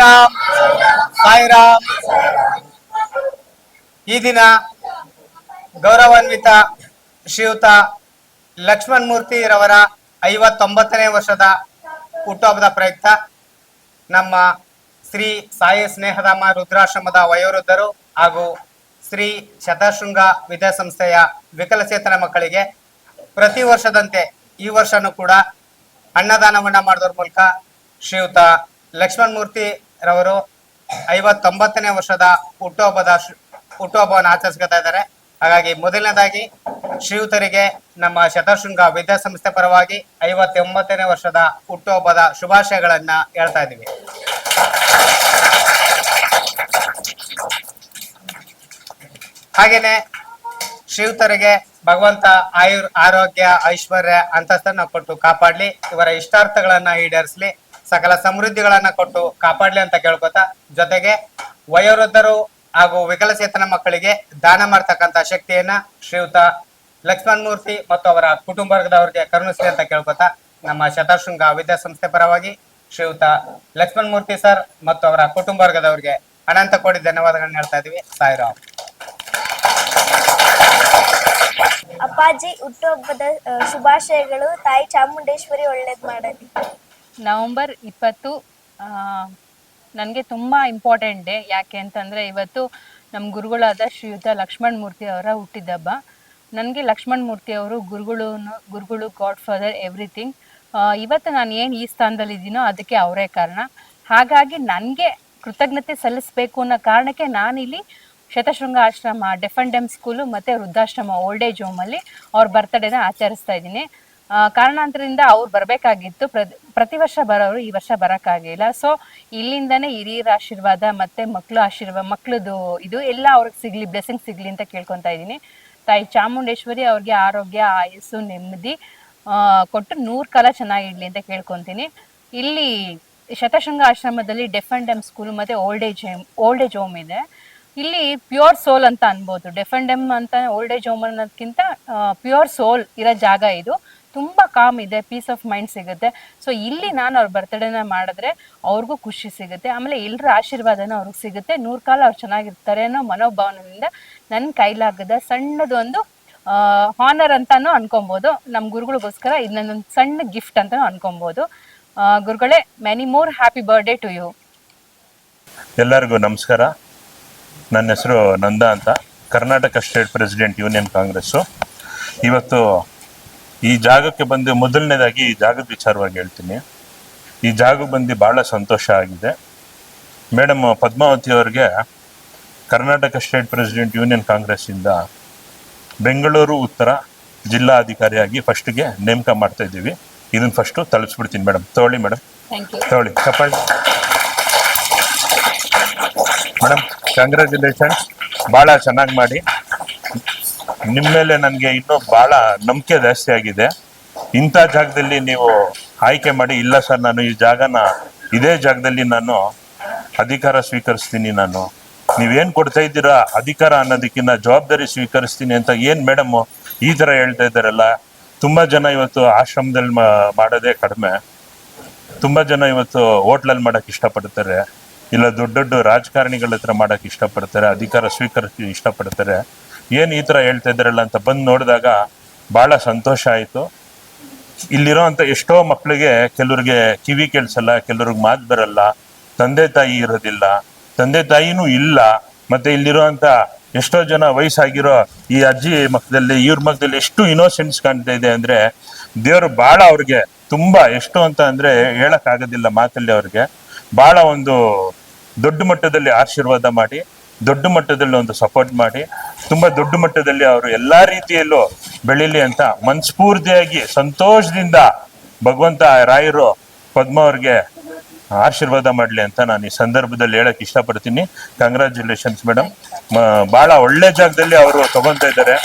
ಸಾಯಿರಾಮ್ ಸಾಯಿರಾಮ್. ಈ ದಿನ ಗೌರವಾನ್ವಿತ ಶ್ರೀಯುತ ಲಕ್ಷ್ಮಣ್ ಮೂರ್ತಿ ರವರ ಐವತ್ತೊಂಬತ್ತನೇ ವರ್ಷದ ಹುಟ್ಟುಹಬ್ಬದ ಪ್ರಯುಕ್ತ ನಮ್ಮ ಶ್ರೀ ಸಾಯಿ ಸ್ನೇಹಧಾಮ ರುದ್ರಾಶ್ರಮದ ವಯೋವೃದ್ಧರು ಹಾಗೂ ಶ್ರೀ ಶತಶೃಂಗ ವಿದ್ಯಾಸಂಸ್ಥೆಯ ವಿಕಲಚೇತನ ಮಕ್ಕಳಿಗೆ ಪ್ರತಿ ವರ್ಷದಂತೆ ಈ ವರ್ಷನೂ ಕೂಡ ಅನ್ನದಾನವನ್ನ ಮಾಡೋದ್ರ ಮೂಲಕ ಶ್ರೀಯುತ ಲಕ್ಷ್ಮಣ್ ಮೂರ್ತಿ ರವರು ಐವತ್ತೊಂಬತ್ತನೇ ವರ್ಷದ ಹುಟ್ಟುಹಬ್ಬದ ಹುಟ್ಟುಹಬ್ಬವನ್ನು ಆಚರಿಸ್ಕೊತಾ ಇದ್ದಾರೆ. ಹಾಗಾಗಿ ಮೊದಲನೇದಾಗಿ ಶ್ರೀಯುತರಿಗೆ ನಮ್ಮ ಶತಶೃಂಗ ವಿದ್ಯಾಸಂಸ್ಥೆ ಪರವಾಗಿ ಐವತ್ತೊಂಬತ್ತನೇ ವರ್ಷದ ಹುಟ್ಟುಹಬ್ಬದ ಶುಭಾಶಯಗಳನ್ನ ಹೇಳ್ತಾ ಇದ್ದೀವಿ. ಹಾಗೇನೆ ಶ್ರೀಯುತರಿಗೆ ಭಗವಂತ ಆಯುರ್ ಆರೋಗ್ಯ, ಐಶ್ವರ್ಯ ಅಂತಸ್ತನ್ನ ಕೊಟ್ಟು ಕಾಪಾಡಲಿ, ಇವರ ಇಷ್ಟಾರ್ಥಗಳನ್ನ ಈಡೇರಿಸ್ಲಿ. ಸಕಲ ಸಮೃದ್ಧಿಗಳನ್ನ ಕೊಟ್ಟು ಕಾಪಾಡ್ಲಿ ಅಂತ ಕೇಳ್ಕೊತಾ, ಜೊತೆಗೆ ವಯೋವೃದ್ಧರು ಹಾಗೂ ವಿಕಲಚೇತನ ಮಕ್ಕಳಿಗೆ ದಾನ ಮಾಡ್ತಕ್ಕಂತ ಶಕ್ತಿಯನ್ನ ಶ್ರೀಯುತ ಲಕ್ಷ್ಮಣ್ ಮೂರ್ತಿ ಮತ್ತು ಅವರ ಕುಟುಂಬ ವರ್ಗದವರಿಗೆ ಕರುಣಿಸ್ಲಿ ಅಂತ ಕೇಳ್ಕೊತಾ, ನಮ್ಮ ಶತಶೃಂಗ ವಿದ್ಯಾಸಂಸ್ಥೆ ಪರವಾಗಿ ಶ್ರೀಯುತ ಲಕ್ಷ್ಮಣ್ ಮೂರ್ತಿ ಸರ್ ಮತ್ತು ಅವರ ಕುಟುಂಬ ವರ್ಗದವರಿಗೆ ಅನಂತ ಕೋಟಿ ಧನ್ಯವಾದಗಳನ್ನ ಹೇಳ್ತಾ ಇದೀವಿ ಸಾಯಿರಾಮ್. ಅಪ್ಪಾಜಿ, ಹುಟ್ಟುಹಬ್ಬದ ಶುಭಾಶಯಗಳು. ತಾಯಿ ಚಾಮುಂಡೇಶ್ವರಿ ಒಳ್ಳೇದ್ ಮಾಡಲಿ. ನವಂಬರ್ ಇಪ್ಪತ್ತು ನನಗೆ ತುಂಬ ಇಂಪಾರ್ಟೆಂಟ್ ಡೇ ಯಾಕೆ ಅಂತಂದರೆ ಇವತ್ತು ನಮ್ಮ ಗುರುಗಳಾದ ಶ್ರೀಯುತ ಲಕ್ಷ್ಮಣ್ ಮೂರ್ತಿ ಅವರ ಹುಟ್ಟಿದ ಹಬ್ಬ. ನನಗೆ ಲಕ್ಷ್ಮಣ್ ಮೂರ್ತಿ ಅವರು ಗುರುಗಳು ಗುರುಗಳು ಗಾಡ್ ಫಾದರ್ ಎವ್ರಿಥಿಂಗ್ ಇವತ್ತು ನಾನು ಏನು ಈ ಸ್ಥಾನದಲ್ಲಿದ್ದೀನೋ ಅದಕ್ಕೆ ಅವರೇ ಕಾರಣ. ಹಾಗಾಗಿ ನನಗೆ ಕೃತಜ್ಞತೆ ಸಲ್ಲಿಸಬೇಕು ಅನ್ನೋ ಕಾರಣಕ್ಕೆ ನಾನಿಲ್ಲಿ ಶತಶೃಂಗ ಆಶ್ರಮ ಡೆಫನ್ ಡೆಮ್ ಸ್ಕೂಲು ಮತ್ತು ವೃದ್ಧಾಶ್ರಮ ಓಲ್ಡ್ ಏಜ್ ಹೋಮಲ್ಲಿ ಅವ್ರ ಬರ್ತಡೇನ ಆಚರಿಸ್ತಾ ಇದ್ದೀನಿ. ಕಾರಣಾಂತರದಿಂದ ಅವ್ರು ಬರಬೇಕಾಗಿತ್ತು. ಪ್ರತಿ ವರ್ಷ ಬರೋರು ಈ ವರ್ಷ ಬರೋಕ್ಕಾಗಿಲ್ಲ ಸೊ ಇಲ್ಲಿಂದನೇ ಹಿರಿಯರ ಆಶೀರ್ವಾದ ಮತ್ತು ಮಕ್ಕಳು ಆಶೀರ್ವಾದ ಮಕ್ಕಳದು ಇದು ಎಲ್ಲ ಅವ್ರಿಗೆ ಸಿಗಲಿ ಬ್ಲೆಸ್ಸಿಂಗ್ ಸಿಗಲಿ ಅಂತ ಕೇಳ್ಕೊತಾ ಇದ್ದೀನಿ. ತಾಯಿ ಚಾಮುಂಡೇಶ್ವರಿ ಅವ್ರಿಗೆ ಆರೋಗ್ಯ, ಆಯಸ್ಸು, ನೆಮ್ಮದಿ ಕೊಟ್ಟು ನೂರು ಕಾಲ ಚೆನ್ನಾಗಿಡ್ಲಿ ಅಂತ ಕೇಳ್ಕೊತೀನಿ. ಇಲ್ಲಿ ಶತಶೃಂಗ ಆಶ್ರಮದಲ್ಲಿ ಡೆಫ್ ಸ್ಕೂಲ್ ಮತ್ತು old age old age home ಇದೆ. ಇಲ್ಲಿ ಪ್ಯೂರ್ ಸೋಲ್ ಅಂತ ಅನ್ಬೋದು. ಡೆಫ್ ಅಂತ ಓಲ್ಡ್ ಏಜ್ ಹೋಮ್ ಅನ್ನೋದಕ್ಕಿಂತ ಪ್ಯೂರ್ ಸೋಲ್ ಇರೋ ಜಾಗ ಇದು. ತುಂಬ ಕಾಮ್ ಇದೆ ಪೀಸ್ ಆಫ್ ಮೈಂಡ್ ಸಿಗುತ್ತೆ. ಸೊ ಇಲ್ಲಿ ನಾನು ಅವ್ರ ಬರ್ತ್ಡೇನ ಮಾಡಿದ್ರೆ ಅವ್ರಿಗೂ ಖುಷಿ ಸಿಗುತ್ತೆ. ಆಮೇಲೆ ಎಲ್ಲರ ಆಶೀರ್ವಾದನೂ ಅವ್ರಿಗೆ ಸಿಗುತ್ತೆ. ನೂರು ಕಾಲ ಅವ್ರು ಚೆನ್ನಾಗಿರ್ತಾರೆ ಅನ್ನೋ ಮನೋಭಾವನೆಯಿಂದ ನನ್ನ ಕೈಲಾಗದ ಸಣ್ಣದೊಂದು ಹಾನರ್ ಅಂತಾನು ಅನ್ಕೊಬೋದು. ನಮ್ಮ ಗುರುಗಳಿಗೋಸ್ಕರ ಇದನ್ನೊಂದು ಸಣ್ಣ ಗಿಫ್ಟ್ ಅಂತಾನು ಅನ್ಕೊಬೋದು. ಗುರುಗಳೇ many more happy birthday to you ಎಲ್ಲರಿಗೂ ನಮಸ್ಕಾರ. ನನ್ನ ಹೆಸರು ನಂದ ಅಂತ. Karnataka state president union Congress ಇವತ್ತು ಈ ಜಾಗಕ್ಕೆ ಬಂದು ಮೊದಲನೇದಾಗಿ ಈ ಜಾಗದ ವಿಚಾರವಾಗಿ ಹೇಳ್ತೀನಿ. ಈ ಜಾಗ ಬಂದು ಭಾಳ ಸಂತೋಷ ಆಗಿದೆ. ಮೇಡಮ್ ಪದ್ಮಾವತಿ ಅವರಿಗೆ ಕರ್ನಾಟಕ ಸ್ಟೇಟ್ ಪ್ರೆಸಿಡೆಂಟ್ ಯೂನಿಯನ್ ಕಾಂಗ್ರೆಸ್ಸಿಂದ ಬೆಂಗಳೂರು ಉತ್ತರ ಜಿಲ್ಲಾಧಿಕಾರಿಯಾಗಿ ಫಸ್ಟ್ಗೆ ನೇಮಕ ಮಾಡ್ತಾ ಇದ್ದೀವಿ. ಇದನ್ನ ಫಸ್ಟು ತಲುಪಿಸ್ಬಿಡ್ತೀನಿ ಮೇಡಮ್. ತಗೊಳ್ಳಿ ಮೇಡಮ್. ತಗೊಳ್ಳಿ. ಕಪಾಳಿ ಮೇಡಮ್ ಕಂಗ್ರ್ಯಾಚುಲೇಷನ್ಸ್ ಭಾಳ ಚೆನ್ನಾಗಿ ಮಾಡಿ. ನಿಮ್ಮ ಮೇಲೆ ನನಗೆ ಇನ್ನೂ ಭಾಳ ನಂಬಿಕೆ ಜಾಸ್ತಿ ಆಗಿದೆ. ಇಂಥ ಜಾಗದಲ್ಲಿ ನೀವು ಆಯ್ಕೆ ಮಾಡಿ, ಇಲ್ಲ ಸರ್, ನಾನು ಈ ಜಾಗನ, ಇದೇ ಜಾಗದಲ್ಲಿ ನಾನು ಅಧಿಕಾರ ಸ್ವೀಕರಿಸ್ತೀನಿ ನಾನು. ನೀವೇನು ಕೊಡ್ತಾ ಇದ್ದೀರಾ? ಅಧಿಕಾರ ಅನ್ನೋದಕ್ಕಿಂತ ಜವಾಬ್ದಾರಿ ಸ್ವೀಕರಿಸ್ತೀನಿ ಅಂತ ಏನು ಮೇಡಮ್ ಈ ಥರ ಹೇಳ್ತಾ ಇದ್ದಾರಲ್ಲ? ತುಂಬ ಜನ ಇವತ್ತು ಆಶ್ರಮದಲ್ಲಿ ಮಾಡೋದೇ ಕಡಿಮೆ. ತುಂಬಾ ಜನ ಇವತ್ತು ಹೋಟ್ಲಲ್ಲಿ ಮಾಡಕ್ ಇಷ್ಟಪಡ್ತಾರೆ. ಇಲ್ಲ ದೊಡ್ಡ ದೊಡ್ಡ ರಾಜಕಾರಣಿಗಳ ಹತ್ರ ಮಾಡಕ್ ಇಷ್ಟಪಡ್ತಾರೆ, ಅಧಿಕಾರ ಸ್ವೀಕರಿಸಿ ಇಷ್ಟಪಡ್ತಾರೆ. ಏನ್ ಈ ಥರ ಹೇಳ್ತಾ ಇದ್ದಾರಲ್ಲ ಅಂತ ಬಂದು ನೋಡಿದಾಗ ಭಾಳ ಸಂತೋಷ ಆಯಿತು. ಇಲ್ಲಿರೋ ಅಂಥ ಎಷ್ಟೋ ಮಕ್ಕಳಿಗೆ ಕೆಲವ್ರಿಗೆ ಕಿವಿ ಕೇಳಿಸಲ್ಲ, ಕೆಲವ್ರಿಗೆ ಮಾತು ಬರಲ್ಲ, ತಂದೆ ತಾಯಿ ಇರೋದಿಲ್ಲ, ತಂದೆ ತಾಯಿನೂ ಇಲ್ಲ, ಮತ್ತೆ ಇಲ್ಲಿರುವಂಥ ಎಷ್ಟೋ ಜನ ವಯಸ್ಸಾಗಿರೋ ಈ ಅಜ್ಜಿ ಮಕ್ಕದಲ್ಲಿ ಇವ್ರ ಮಕ್ಕದಲ್ಲಿ ಎಷ್ಟು ಇನೋಸೆನ್ಸ್ ಕಾಣ್ತಾ ಇದೆ ಅಂದರೆ ದೇವರು ಭಾಳ ಅವ್ರಿಗೆ ತುಂಬ ಎಷ್ಟು ಅಂತ ಅಂದರೆ ಹೇಳೋಕ್ಕಾಗೋದಿಲ್ಲ ಮಾತಲ್ಲಿ ಅವ್ರಿಗೆ. ಭಾಳ ಒಂದು ದೊಡ್ಡ ಮಟ್ಟದಲ್ಲಿ ಆಶೀರ್ವಾದ ಮಾಡಿ ದೊಡ್ಡ ಮಟ್ಟದಲ್ಲಿ ಒಂದು ಸಪೋರ್ಟ್ ಮಾಡಿ, ತುಂಬಾ ದೊಡ್ಡ ಮಟ್ಟದಲ್ಲಿ ಅವರು ಎಲ್ಲಾ ರೀತಿಯಲ್ಲೂ ಬೆಳೀಲಿ ಅಂತ ಮನಸ್ಫೂರ್ತಿಯಾಗಿ, ಸಂತೋಷದಿಂದ ಭಗವಂತ ರಾಯರು ಪದ್ಮ ಅವ್ರಿಗೆ ಆಶೀರ್ವಾದ ಮಾಡ್ಲಿ ಅಂತ ನಾನು ಈ ಸಂದರ್ಭದಲ್ಲಿ ಹೇಳಕ್ ಇಷ್ಟಪಡ್ತೀನಿ. ಕಂಗ್ರ್ಯಾಚುಲೇಷನ್ಸ್ ಮೇಡಮ್ ಬಹಳ ಒಳ್ಳೆ ಜಾಗದಲ್ಲಿ ಅವರು ತಗೊಂತ ಇದ್ದಾರೆ.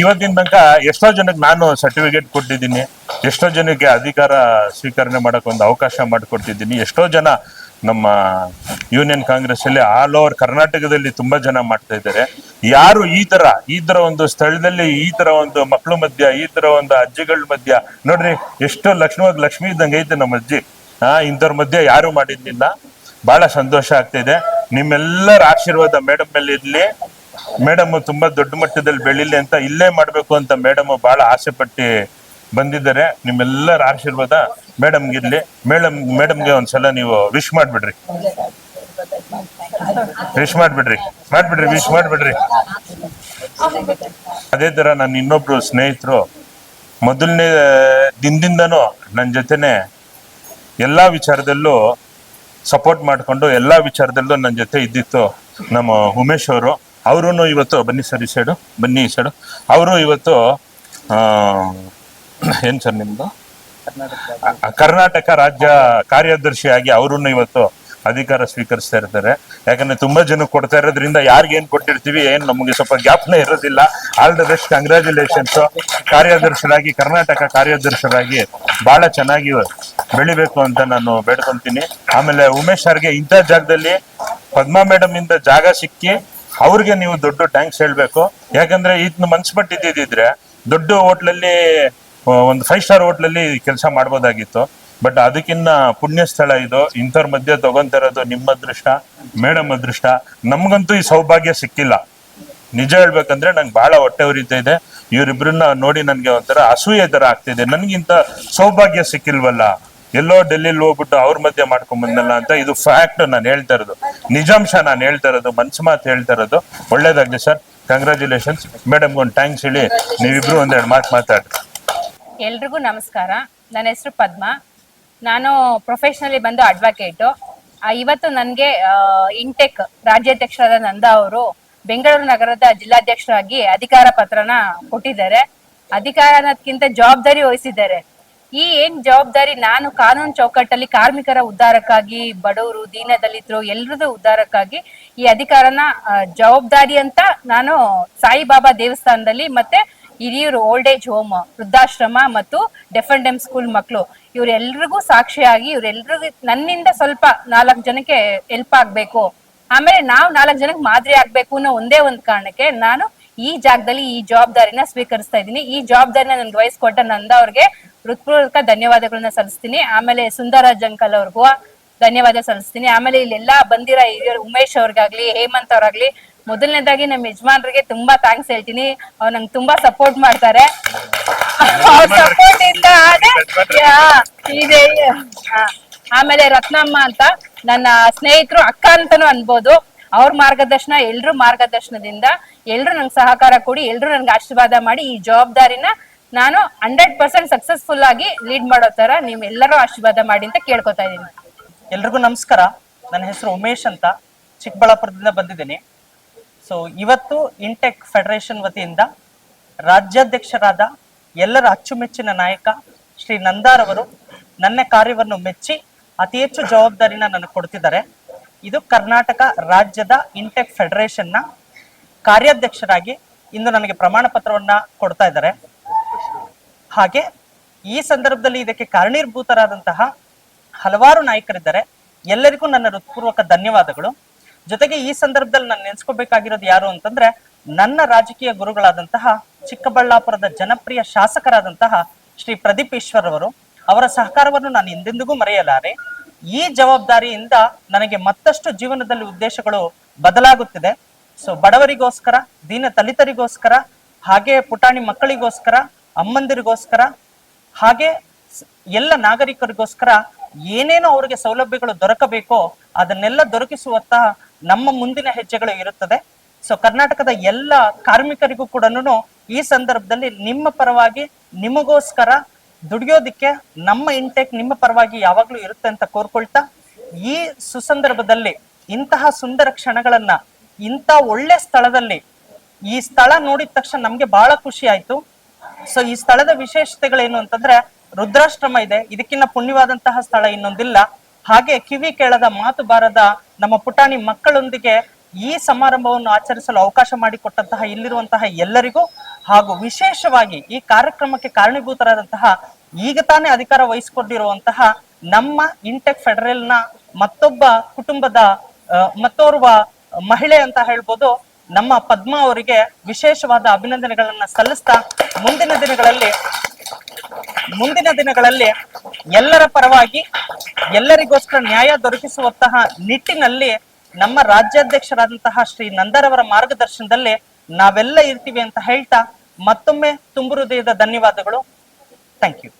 ಇವತ್ತಿನ ತನಕ ಎಷ್ಟೋ ಜನಕ್ಕೆ ನಾನು ಸರ್ಟಿಫಿಕೇಟ್ ಕೊಟ್ಟಿದ್ದೀನಿ, ಎಷ್ಟೋ ಜನಕ್ಕೆ ಅಧಿಕಾರ ಸ್ವೀಕರಣೆ ಮಾಡಕ್ ಒಂದು ಅವಕಾಶ ಮಾಡಿಕೊಡ್ತಿದ್ದೀನಿ, ಎಷ್ಟೋ ಜನ ನಮ್ಮ ಯೂನಿಯನ್ ಕಾಂಗ್ರೆಸ್ ಅಲ್ಲಿ ಆಲ್ ಓವರ್ ಕರ್ನಾಟಕದಲ್ಲಿ ತುಂಬಾ ಜನ ಮಾಡ್ತಾ ಇದ್ದಾರೆ. ಯಾರು ಈ ತರ ಈ ತರ ಒಂದು ಸ್ಥಳದಲ್ಲಿ ಈ ತರ ಒಂದು ಮಕ್ಕಳು ಮಧ್ಯ ಈ ತರ ಒಂದು ಅಜ್ಜಿಗಳ ಮಧ್ಯ ನೋಡ್ರಿ ಎಷ್ಟೋ ಲಕ್ಷ್ಮಿ ಲಕ್ಷ್ಮಿ ಇದ್ದಂಗೆ ಐತೆ ನಮ್ಮ ಅಜ್ಜಿ. ಆ, ಇಂಥವ್ರ ಮಧ್ಯ ಯಾರು ಮಾಡಿರ್ಲಿಲ್ಲ ಬಹಳ ಸಂತೋಷ ಆಗ್ತಿದೆ ನಿಮ್ಮೆಲ್ಲರ ಆಶೀರ್ವಾದ ಮೇಡಮ್ ಮೇಲೆ ಇರ್ಲಿ. ಮೇಡಮ್ ತುಂಬಾ ದೊಡ್ಡ ಮಟ್ಟದಲ್ಲಿ ಬೆಳಿಲಿ ಅಂತ ಇಲ್ಲೇ ಮಾಡ್ಬೇಕು ಅಂತ ಮೇಡಮ್ ಬಹಳ ಆಸೆ ಪಟ್ಟು ಬಂದಿದ್ದಾರೆ ನಿಮ್ಮೆಲ್ಲರ ಆಶೀರ್ವಾದ ಮೇಡಮ್ಗೆ ಇರ್ಲಿ. ಮೇಡಮ್, ಮೇಡಮ್ಗೆ ಒಂದ್ಸಲ ನೀವು ವಿಶ್ ಮಾಡಿಬಿಡ್ರಿ. ವಿಶ್ ಮಾಡಿಬಿಡ್ರಿ. ಮಾಡಿಬಿಡ್ರಿ ವಿಶ್ ಮಾಡ್ಬಿಡ್ರಿ. ಅದೇ ತರ ನನ್ನ ಇನ್ನೊಬ್ರು ಸ್ನೇಹಿತರು, ಮೊದಲನೇ ದಿನದಿಂದನೂ ನನ್ನ ಜೊತೆನೆ ಎಲ್ಲಾ ವಿಚಾರದಲ್ಲೂ ಸಪೋರ್ಟ್ ಮಾಡ್ಕೊಂಡು ಎಲ್ಲಾ ವಿಚಾರದಲ್ಲೂ ನನ್ನ ಜೊತೆ ಇದ್ದಿತ್ತು ನಮ್ಮ ಉಮೇಶ್ ಅವರು. ಅವರು ಇವತ್ತು ಬನ್ನಿ ಸರ್ ಈ ಸೈಡು ಬನ್ನಿ ಈ ಸೈಡು ಅವರು ಇವತ್ತು ಏನ್ ಸರ್ ನಿಮ್ದು ಕರ್ನಾಟಕ ರಾಜ್ಯ ಕಾರ್ಯದರ್ಶಿಯಾಗಿ ಅವರನ್ನು ಇವತ್ತು ಅಧಿಕಾರ ಸ್ವೀಕರಿಸ್ತಾ ಇರ್ತಾರೆ. ಯಾಕಂದ್ರೆ ತುಂಬಾ ಜನ ಕೊಡ್ತಾ ಇರೋದ್ರಿಂದ ಯಾರಿಗೇನ್ ಏನ್ ಕೊಟ್ಟಿರ್ತೀವಿ ಏನ್ ನಮಗೆ ಸ್ವಲ್ಪ ಜ್ಞಾಪನ ಇರೋದಿಲ್ಲ. ಆಲ್ ದ ಬೆಸ್ಟ್ ಕಂಗ್ರ್ಯಾಚುಲೇಷನ್ಸ್ ಕಾರ್ಯದರ್ಶರಾಗಿ ಕರ್ನಾಟಕ ಕಾರ್ಯದರ್ಶರಾಗಿ ಬಹಳ ಚೆನ್ನಾಗಿ ಬೆಳಿಬೇಕು ಅಂತ ನಾನು ಬೇಡ್ಕೊಂತೀನಿ. ಆಮೇಲೆ ಉಮೇಶ್ ಸರ್ಗೆ ಇಂಥ ಜಾಗದಲ್ಲಿ ಪದ್ಮಾ ಮೇಡಮ್ ಇಂದ ಜಾಗ ಸಿಕ್ಕಿ ಅವ್ರಿಗೆ ನೀವು ದೊಡ್ಡ ಟ್ಯಾಂಕ್ಸ್ ಹೇಳ್ಬೇಕು. ಯಾಕಂದ್ರೆ ಇದನ್ನ ಮನ್ಸ್ ಇದ್ದಿದ್ರೆ ದೊಡ್ಡ ಹೋಟ್ಲಲ್ಲಿ ಒಂದು ಫೈವ್ ಸ್ಟಾರ್ ಹೋಟ್ಲಲ್ಲಿ ಕೆಲಸ ಮಾಡ್ಬೋದಾಗಿತ್ತು. ಬಟ್ ಅದಕ್ಕಿನ್ನ ಪುಣ್ಯ ಸ್ಥಳ ಇದು. ಇಂಥವ್ರ ಮಧ್ಯೆ ತಗೊಂತಿರೋದು ನಿಮ್ಮ ಅದೃಷ್ಟ, ಮೇಡಮ್ ಅದೃಷ್ಟ. ನಮ್ಗಂತೂ ಈ ಸೌಭಾಗ್ಯ ಸಿಕ್ಕಿಲ್ಲ. ನಿಜ ಹೇಳ್ಬೇಕಂದ್ರೆ ನಂಗೆ ಬಹಳ ಹೊಟ್ಟೆ ಉರಿತಾ ಇದೆ. ಇವರಿಬ್ರನ್ನ ನೋಡಿ ನನಗೆ ಒಂಥರ ಅಸೂಯೆ ತರ ಆಗ್ತಿದೆ ನನಗಿಂತ ಸೌಭಾಗ್ಯ ಸಿಕ್ಕಿಲ್ವಲ್ಲ? ಎಲ್ಲೋ ಡೆಲ್ಲಿಲಿ ಹೋಗ್ಬಿಟ್ಟು ಅವ್ರ ಮಧ್ಯೆ ಮಾಡ್ಕೊಂಡ್ ಬಂದಲ್ಲ ಅಂತ ಇದು ಫ್ಯಾಕ್ಟ್ ನಾನು ಹೇಳ್ತಾ ಇರೋದು. ನಿಜಾಂಶ ನಾನು ಹೇಳ್ತಾ ಇರೋದು, ಮನ್ಸು ಮಾತು ಹೇಳ್ತಾ ಇರೋದು. ಒಳ್ಳೇದಾಗ್ಲಿ ಸರ್. ಕಂಗ್ರ್ಯಾಚುಲೇಷನ್ಸ್ ಮೇಡಮ್ ಒಂದು ಟ್ಯಾಂಕ್ಸ್ ಹೇಳಿ ನೀವಿಬ್ರು ಒಂದೆರಡು ಮಾತು ಮಾತಾಡ್ರಿ. ಎಲ್ರಿಗೂ ನಮಸ್ಕಾರ. ನನ್ನ ಹೆಸರು ಪದ್ಮ. ನಾನು ಪ್ರೊಫೆಷನಲಿ ಬಂದು ಅಡ್ವೊಕೇಟು ಇವತ್ತು ನನಗೆ ಇಂಟೆಕ್ ರಾಜ್ಯಾಧ್ಯಕ್ಷರಾದ ನಂದಾ ಅವರು ಬೆಂಗಳೂರು ನಗರದ ಜಿಲ್ಲಾಧ್ಯಕ್ಷರಾಗಿ ಅಧಿಕಾರ ಪತ್ರನ ಕೊಟ್ಟಿದ್ದಾರೆ. ಅಧಿಕಾರ ಅನ್ನೋದಕ್ಕಿಂತ ಜವಾಬ್ದಾರಿ ವಹಿಸಿದ್ದಾರೆ. ಈ ಏನ್ ಜವಾಬ್ದಾರಿ ನಾನು ಕಾನೂನು ಚೌಕಟ್ಟಲ್ಲಿ ಕಾರ್ಮಿಕರ ಉದ್ಧಾರಕ್ಕಾಗಿ, ಬಡವರು, ದೀನದಲಿತರು ಎಲ್ರದ್ದು ಉದ್ಧಾರಕ್ಕಾಗಿ ಈ ಅಧಿಕಾರನ ಜವಾಬ್ದಾರಿ ಅಂತ ನಾನು ಸಾಯಿಬಾಬಾ ದೇವಸ್ಥಾನದಲ್ಲಿ ಮತ್ತೆ ಹಿರಿಯೂರು ಓಲ್ಡ್ ಏಜ್ ಹೋಮ್ ವೃದ್ಧಾಶ್ರಮ ಮತ್ತು ಡೆಫೆಂಡೆಮ್ ಸ್ಕೂಲ್ ಮಕ್ಕಳು ಇವರೆಲ್ರಿಗೂ ಸಾಕ್ಷಿಯಾಗಿ, ಇವರೆಲ್ರಿಗೂ ನನ್ನಿಂದ ಸ್ವಲ್ಪ ನಾಲ್ಕು ಜನಕ್ಕೆ ಹೆಲ್ಪ್ ಆಗ್ಬೇಕು. ಆಮೇಲೆ ನಾವು ನಾಲ್ಕು ಜನಕ್ಕೆ ಮಾದರಿ ಆಗ್ಬೇಕು ಅನ್ನೋ ಒಂದೇ ಒಂದು ಕಾರಣಕ್ಕೆ ನಾನು ಈ ಜಾಗದಲ್ಲಿ ಈ ಜವಾಬ್ದಾರಿನ ಸ್ವೀಕರಿಸ್ತಾ ಇದ್ದೀನಿ. ಈ ಜವಾಬ್ದಾರಿನ ನನ್ಗೆ ವಹಿಸ್ಕೊಟ್ಟ ನಂದ ಅವ್ರಿಗೆ ಹೃತ್ಪೂರ್ವಕ ಧನ್ಯವಾದಗಳನ್ನ ಸಲ್ಲಿಸ್ತೀನಿ. ಆಮೇಲೆ ಸುಂದರಾಜ್ ಅಂಕಲ್ ಅವ್ರಿಗೂ ಧನ್ಯವಾದ ಸಲ್ಲಿಸ್ತೀನಿ. ಆಮೇಲೆ ಇಲ್ಲೆಲ್ಲಾ ಬಂದಿರೋ ಹಿರಿಯರು ಉಮೇಶ್ ಅವ್ರಿಗಾಗ್ಲಿ, ಹೇಮಂತ್ ಅವ್ರಾಗ್ಲಿ ಮೊದಲನೇದಾಗಿ ನಮ್ಮ ಯಜಮಾನ್ರಿಗೆ ತುಂಬಾ ಥ್ಯಾಂಕ್ಸ್ ಹೇಳ್ತೀನಿ. ಅವ್ರು ನಂಗೆ ತುಂಬಾ ಸಪೋರ್ಟ್ ಮಾಡ್ತಾರೆ. ಸಪೋರ್ಟ್ ಇಂದ ಯಾ, ಇದೆ ಹಾ. ಆಮೇಲೆ ರತ್ನಮ್ಮ ಅಂತ ನನ್ನ ಸ್ನೇಹಿತರು ಅಕ್ಕ ಅಂತಾನು ಅನ್ಬೋದು. ಅವ್ರ ಮಾರ್ಗದರ್ಶನ ಎಲ್ರು ಮಾರ್ಗದರ್ಶನದಿಂದ ಎಲ್ರು ನಂಗೆ ಸಹಕಾರ ಕೊಡಿ ಎಲ್ರು ನನ್ಗೆ ಆಶೀರ್ವಾದ ಮಾಡಿ ಈ ಜವಾಬ್ದಾರಿನ ನಾನು ಹಂಡ್ರೆಡ್ ಪರ್ಸೆಂಟ್ ಸಕ್ಸಸ್ಫುಲ್ ಆಗಿ ಲೀಡ್ ಮಾಡೋ ತರ ನೀವ್ ಎಲ್ಲರೂ ಆಶೀರ್ವಾದ ಮಾಡಿ ಅಂತ ಕೇಳ್ಕೊತಾ ಇದೀನಿ ಎಲ್ರಿಗೂ ನಮಸ್ಕಾರ. ನನ್ನ ಹೆಸರು ಉಮೇಶ್ ಅಂತ ಚಿಕ್ಕಬಳ್ಳಾಪುರದಿಂದ ಬಂದಿದ್ದೀನಿ. ಸೊ ಇವತ್ತು ಇಂಟೆಕ್ ಫೆಡರೇಷನ್ ವತಿಯಿಂದ ರಾಜ್ಯಾಧ್ಯಕ್ಷರಾದ ಎಲ್ಲರ ಅಚ್ಚುಮೆಚ್ಚಿನ ನಾಯಕ ಶ್ರೀ ನಂದಾರವರು ನನ್ನ ಕಾರ್ಯವನ್ನು ಮೆಚ್ಚಿ ಅತಿ ಹೆಚ್ಚು ಜವಾಬ್ದಾರಿನ ನನಗೆ ಕೊಡ್ತಿದ್ದಾರೆ. ಇದು ಕರ್ನಾಟಕ ರಾಜ್ಯದ ಇಂಟೆಕ್ ಫೆಡರೇಷನ್ನ ಕಾರ್ಯಾಧ್ಯಕ್ಷರಾಗಿ ಇಂದು ನನಗೆ ಪ್ರಮಾಣ ಪತ್ರವನ್ನ ಕೊಡ್ತಾ ಇದ್ದಾರೆ. ಹಾಗೆ ಈ ಸಂದರ್ಭದಲ್ಲಿ ಇದಕ್ಕೆ ಕಾರಣೀಭೂತರಾದಂತಹ ಹಲವಾರು ನಾಯಕರಿದ್ದಾರೆ. ಎಲ್ಲರಿಗೂ ನನ್ನ ಹೃತ್ಪೂರ್ವಕ ಧನ್ಯವಾದಗಳು. ಜೊತೆಗೆ ಈ ಸಂದರ್ಭದಲ್ಲಿ ನಾನು ನೆನೆಸ್ಕೋಬೇಕಾಗಿರೋದು ಯಾರು ಅಂತಂದ್ರೆ, ನನ್ನ ರಾಜಕೀಯ ಗುರುಗಳಾದಂತಹ ಚಿಕ್ಕಬಳ್ಳಾಪುರದ ಜನಪ್ರಿಯ ಶಾಸಕರಾದಂತಹ ಶ್ರೀ ಪ್ರದೀಪ್ ಈಶ್ವರ್ ಅವರು, ಅವರ ಸಹಕಾರವನ್ನು ನಾನು ಎಂದೆಂದಿಗೂ ಮರೆಯಲಾರೆ. ಈ ಜವಾಬ್ದಾರಿಯಿಂದ ನನಗೆ ಮತ್ತಷ್ಟು ಜೀವನದಲ್ಲಿ ಉದ್ದೇಶಗಳು ಬದಲಾಗುತ್ತಿದೆ. ಸೊ ಬಡವರಿಗೋಸ್ಕರ, ದೀನ ತಲಿತರಿಗೋಸ್ಕರ ಹಾಗೆ ಪುಟಾಣಿ ಮಕ್ಕಳಿಗೋಸ್ಕರ, ಅಮ್ಮಂದಿರಿಗೋಸ್ಕರ, ಹಾಗೆ ಎಲ್ಲ ನಾಗರಿಕರಿಗೋಸ್ಕರ ಏನೇನು ಅವರಿಗೆ ಸೌಲಭ್ಯಗಳು ದೊರಕಬೇಕೋ, ಅದನ್ನೆಲ್ಲ ದೊರಕಿಸುವತ್ತ ನಮ್ಮ ಮುಂದಿನ ಹೆಜ್ಜೆಗಳು ಇರುತ್ತದೆ. ಸೊ ಕರ್ನಾಟಕದ ಎಲ್ಲ ಕಾರ್ಮಿಕರಿಗೂ ಕೂಡ ಈ ಸಂದರ್ಭದಲ್ಲಿ ನಿಮ್ಮ ಪರವಾಗಿ ನಿಮಗೋಸ್ಕರ ದುಡಿಯೋದಿಕ್ಕೆ ನಮ್ಮ ಇಂಟೆಕ್ ನಿಮ್ಮ ಪರವಾಗಿ ಯಾವಾಗ್ಲೂ ಇರುತ್ತೆ ಅಂತ ಕೋರ್ಕೊಳ್ತಾ, ಈ ಸುಸಂದರ್ಭದಲ್ಲಿ ಇಂತಹ ಸುಂದರ ಕ್ಷಣಗಳನ್ನ, ಇಂಥ ಒಳ್ಳೆ ಸ್ಥಳದಲ್ಲಿ ಈ ಸ್ಥಳ ನೋಡಿದ ತಕ್ಷಣ ನಮ್ಗೆ ಬಹಳ ಖುಷಿ ಆಯ್ತು. ಸೊ ಈ ಸ್ಥಳದ ವಿಶೇಷತೆಗಳೇನು ಅಂತಂದ್ರೆ ರುದ್ರಾಶ್ರಮ ಇದೆ. ಇದಕ್ಕಿನ್ನ ಪುಣ್ಯವಾದಂತಹ ಸ್ಥಳ ಇನ್ನೊಂದಿಲ್ಲ. ಹಾಗೆ ಕಿವಿ ಕೇಳದ ಮಾತು ಬಾರದ ನಮ್ಮ ಪುಟಾಣಿ ಮಕ್ಕಳೊಂದಿಗೆ ಈ ಸಮಾರಂಭವನ್ನು ಆಚರಿಸಲು ಅವಕಾಶ ಮಾಡಿಕೊಟ್ಟಂತಹ ಇಲ್ಲಿರುವಂತಹ ಎಲ್ಲರಿಗೂ ಹಾಗೂ ವಿಶೇಷವಾಗಿ ಈ ಕಾರ್ಯಕ್ರಮಕ್ಕೆ ಕಾರಣೀಭೂತರಾದಂತಹ ಈಗ ತಾನೇ ಅಧಿಕಾರ ವಹಿಸಿಕೊಂಡಿರುವಂತಹ ನಮ್ಮ ಇಂಟೆಕ್ ಫೆಡರಲ್ನ ಮತ್ತೊಬ್ಬ ಕುಟುಂಬದ ಮತ್ತೋರ್ವ ಮಹಿಳೆ ಅಂತ ಹೇಳ್ಬೋದು, ನಮ್ಮ ಪದ್ಮಾ ಅವರಿಗೆ ವಿಶೇಷವಾದ ಅಭಿನಂದನೆಗಳನ್ನ ಸಲ್ಲಿಸ್ತಾ ಮುಂದಿನ ದಿನಗಳಲ್ಲಿ ಮುಂದಿನ ದಿನಗಳಲ್ಲಿ ಎಲ್ಲರ ಪರವಾಗಿ ಎಲ್ಲರಿಗೋಸ್ಕರ ನ್ಯಾಯ ದೊರಕಿಸುವಂತಹ ನಿಟ್ಟಿನಲ್ಲಿ ನಮ್ಮ ರಾಜ್ಯಾಧ್ಯಕ್ಷರಾದಂತಹ ಶ್ರೀ ನಂದರವರ ಮಾರ್ಗದರ್ಶನದಲ್ಲಿ ನಾವೆಲ್ಲ ಇರ್ತೀವಿ ಅಂತ ಹೇಳ್ತಾ ಮತ್ತೊಮ್ಮೆ ತುಂಬು ಹೃದಯದ ಧನ್ಯವಾದಗಳು. Thank you